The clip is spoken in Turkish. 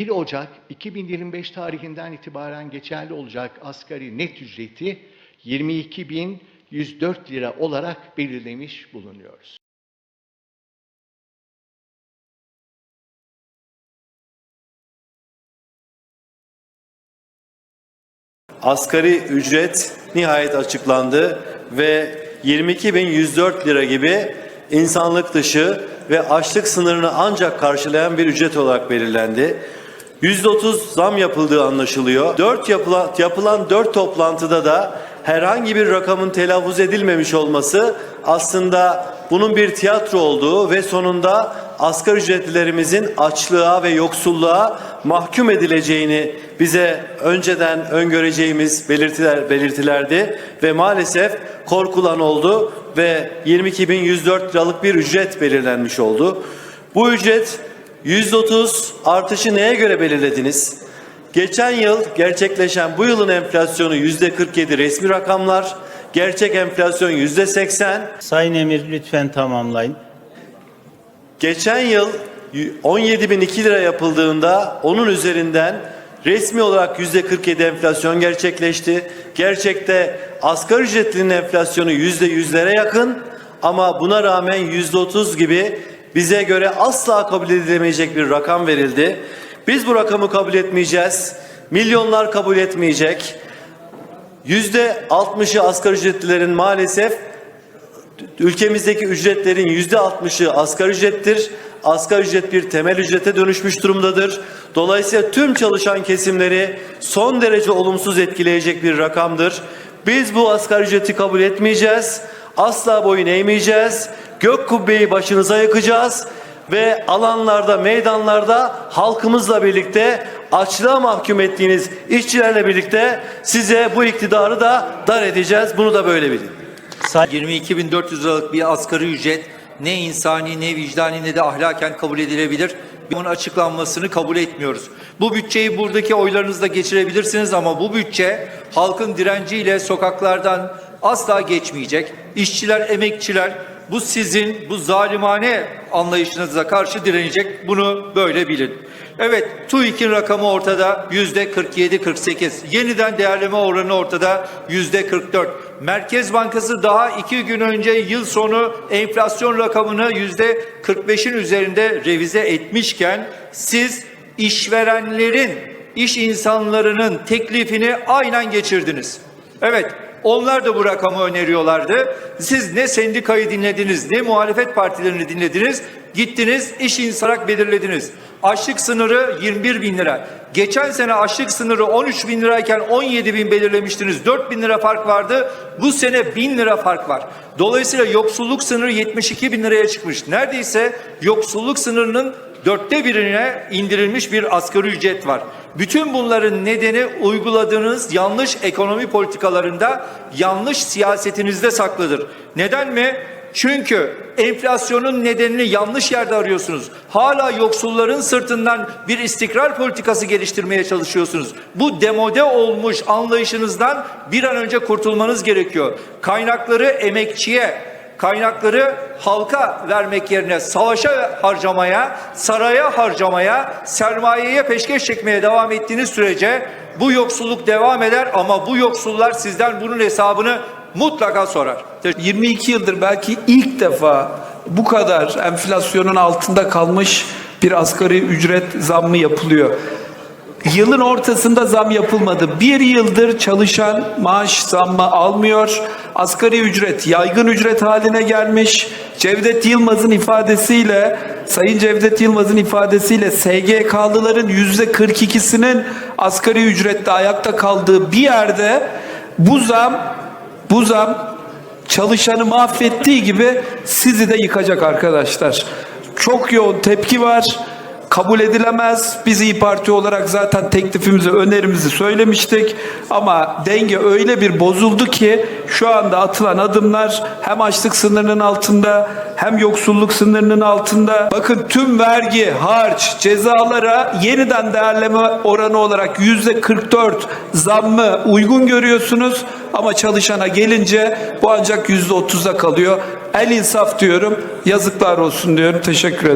1 Ocak 2025 tarihinden itibaren geçerli olacak asgari net ücreti 22.104 lira olarak belirlemiş bulunuyoruz. Asgari ücret nihayet açıklandı ve 22.104 lira gibi insanlık dışı ve açlık sınırını ancak karşılayan bir ücret olarak belirlendi. %30 zam yapıldığı anlaşılıyor. 4 yapılan, yapılan 4 toplantıda da herhangi bir rakamın telaffuz edilmemiş olması aslında bunun bir tiyatro olduğu ve sonunda asgari ücretlilerimizin açlığa ve yoksulluğa mahkum edileceğini bize önceden öngöreceğimiz belirtiler belirtilerdi ve maalesef korkulan oldu ve 22.104 liralık bir ücret belirlenmiş oldu. Bu ücret %30 artışı neye göre belirlediniz? Geçen yıl gerçekleşen bu yılın enflasyonu %47 resmi rakamlar, gerçek enflasyon %80. Sayın Emir lütfen tamamlayın. Geçen yıl 17.002 lira yapıldığında onun üzerinden resmi olarak %47 enflasyon gerçekleşti. Gerçekte asgari ücretlinin enflasyonu %100'lere yakın ama buna rağmen %30 gibi bize göre asla kabul edilemeyecek bir rakam verildi. Biz bu rakamı kabul etmeyeceğiz. Milyonlar kabul etmeyecek. Yüzde 60'ı asgari ücretlilerin maalesef ülkemizdeki ücretlerin yüzde altmışı asgari ücrettir. Asgari ücret bir temel ücrete dönüşmüş durumdadır. Dolayısıyla tüm çalışan kesimleri son derece olumsuz etkileyecek bir rakamdır. Biz bu asgari ücreti kabul etmeyeceğiz. Asla boyun eğmeyeceğiz. Gök kubbeyi başınıza yıkacağız ve alanlarda, meydanlarda halkımızla birlikte açlığa mahkum ettiğiniz işçilerle birlikte size bu iktidarı da dar edeceğiz. Bunu da böyle bilin. Say 22.400 liralık bir asgari ücret ne insani ne vicdani ne de ahlaken kabul edilebilir. Bunun açıklanmasını kabul etmiyoruz. Bu bütçeyi buradaki oylarınızla geçirebilirsiniz ama bu bütçe halkın direnciyle sokaklardan asla geçmeyecek. İşçiler, emekçiler bu sizin bu zalimane anlayışınıza karşı direnecek. Bunu böyle bilin. Evet, TÜİK'in rakamı ortada yüzde 47-48. Yeniden değerleme oranı ortada yüzde 44. Merkez Bankası daha iki gün önce yıl sonu enflasyon rakamını yüzde 45'in üzerinde revize etmişken siz işverenlerin, iş insanlarının teklifini aynen geçirdiniz. Evet, onlar da bu rakamı öneriyorlardı. Siz ne sendikayı dinlediniz, ne muhalefet partilerini dinlediniz. Gittiniz, iş insanak belirlediniz. Açlık sınırı 21 bin lira. Geçen sene açlık sınırı 13 bin lirayken 17 bin belirlemiştiniz. 4 bin lira fark vardı. Bu sene 1000 lira fark var. Dolayısıyla yoksulluk sınırı 72 bin liraya çıkmış. Neredeyse yoksulluk sınırının dörtte birine indirilmiş bir asgari ücret var. Bütün bunların nedeni uyguladığınız yanlış ekonomi politikalarında, yanlış siyasetinizde saklıdır. Neden mi? Çünkü enflasyonun nedenini yanlış yerde arıyorsunuz. Hala yoksulların sırtından bir istikrar politikası geliştirmeye çalışıyorsunuz. Bu demode olmuş anlayışınızdan bir an önce kurtulmanız gerekiyor. Kaynakları emekçiye, kaynakları halka vermek yerine savaşa harcamaya, saraya harcamaya, sermayeye peşkeş çekmeye devam ettiğiniz sürece bu yoksulluk devam eder ama bu yoksullar sizden bunun hesabını mutlaka sorar. 22 yıldır belki ilk defa bu kadar enflasyonun altında kalmış bir asgari ücret zammı yapılıyor. Yılın ortasında zam yapılmadı. Bir yıldır çalışan maaş zammı almıyor. Asgari ücret yaygın ücret haline gelmiş. Cevdet Yılmaz'ın ifadesiyle, Sayın Cevdet Yılmaz'ın ifadesiyle SGK'lıların yüzde 42'sinin asgari ücrette ayakta kaldığı bir yerde bu zam, bu zam çalışanı mahvettiği gibi sizi de yıkacak arkadaşlar. Çok yoğun tepki var. Kabul edilemez. Biz İyi Parti olarak zaten teklifimizi, önerimizi söylemiştik. Ama denge öyle bir bozuldu ki şu anda atılan adımlar hem açlık sınırının altında hem yoksulluk sınırının altında. Bakın tüm vergi, harç, cezalara yeniden değerleme oranı olarak yüzde 44 zammı uygun görüyorsunuz. Ama çalışana gelince bu ancak yüzde 30'da kalıyor. El insaf diyorum. Yazıklar olsun diyorum. Teşekkür ederim.